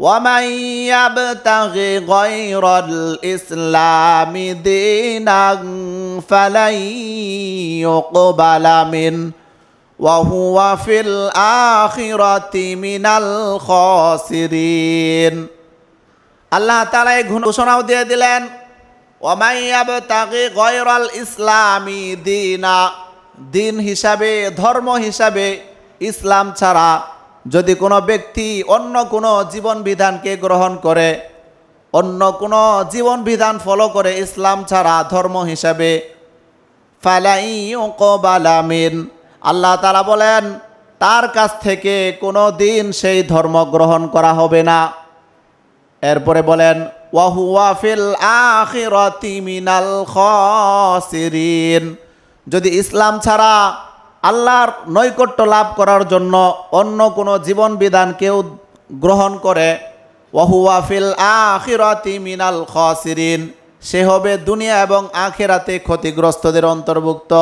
ومن يبتغ غير الإسلام دينا فلن يقبل منه وهو في الآخرة من الخاسرين আল্লাহ তালা এই ঘোষণাও দিয়ে দিলেন ওমাইয়াব তাকে গয়রাল ইসলামী দিনা দিন হিসাবে ধর্ম হিসাবে ইসলাম ছাড়া যদি কোনো ব্যক্তি অন্য কোনো জীবন বিধানকে গ্রহণ করে, অন্য কোনো জীবন বিধান ফলো করে ইসলাম ছাড়া ধর্ম হিসাবে, ফালাই বালামিন আল্লাহ তারা বলেন, তার কাছ থেকে কোনো দিন সেই ধর্ম গ্রহণ করা হবে না। এরপরে বলেন, ওয়াহুয়া ফিল আখিরাতি মিনাল খাসিরিন। যদি ইসলাম ছাড়া আল্লাহর নৈকট্য লাভ করার জন্য অন্য কোনো জীবন বিধান কেউ গ্রহণ করে ওয়াহুয়াফিল আখিরাতি মিনাল খাসিরিন। সে হবে দুনিয়া এবং আখেরাতে ক্ষতিগ্রস্তদের অন্তর্ভুক্ত।